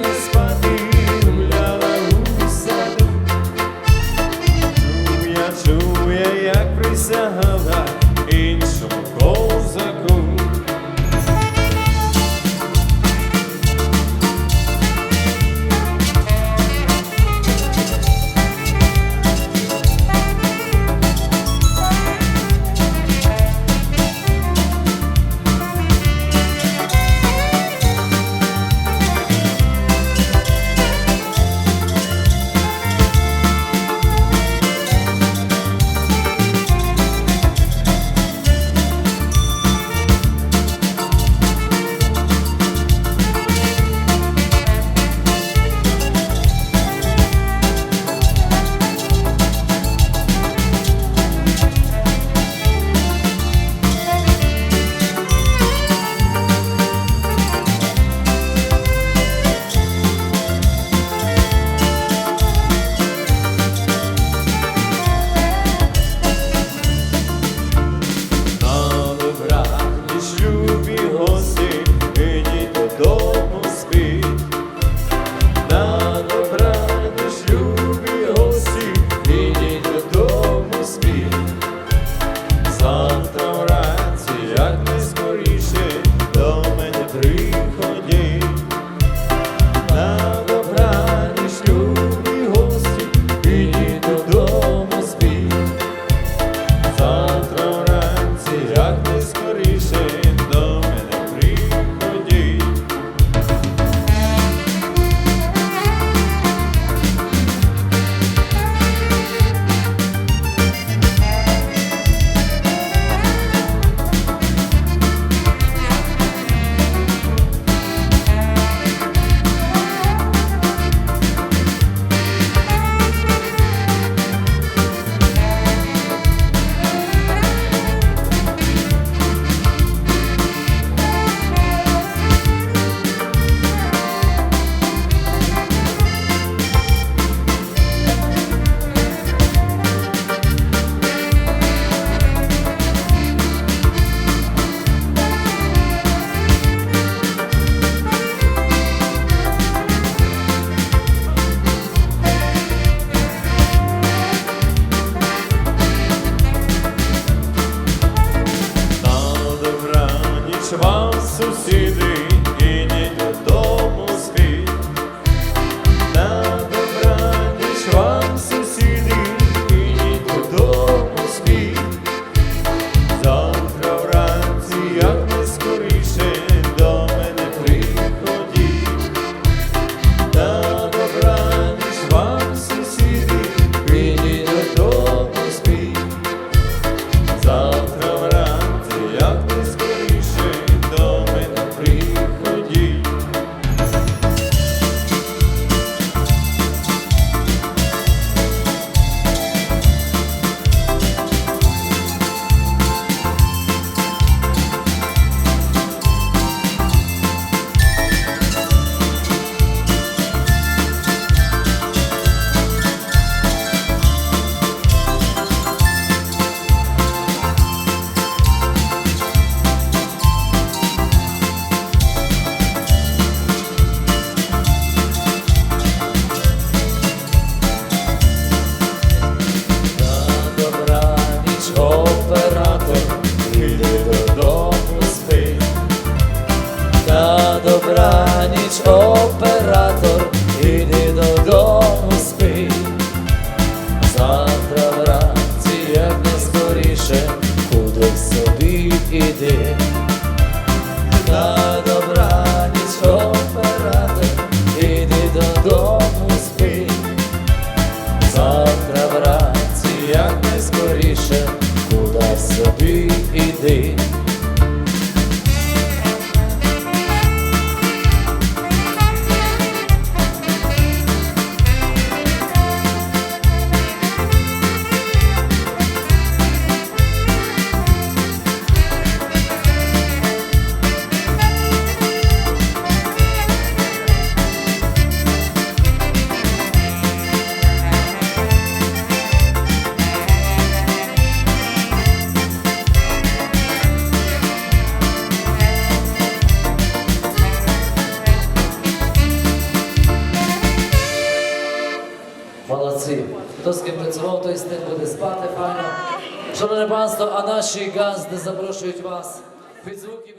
this see the ніч оператор, іди додому спи. Завтра вранці, як не скоріше, куди собі іди. На добра ніч оператор, іди додому спи. Завтра вранці, як найскоріше, куди собі іди. Молодці. Хто з ким працював, той з тим буде спати файно. Шановне панство, а наші газди запрошують вас під звуки.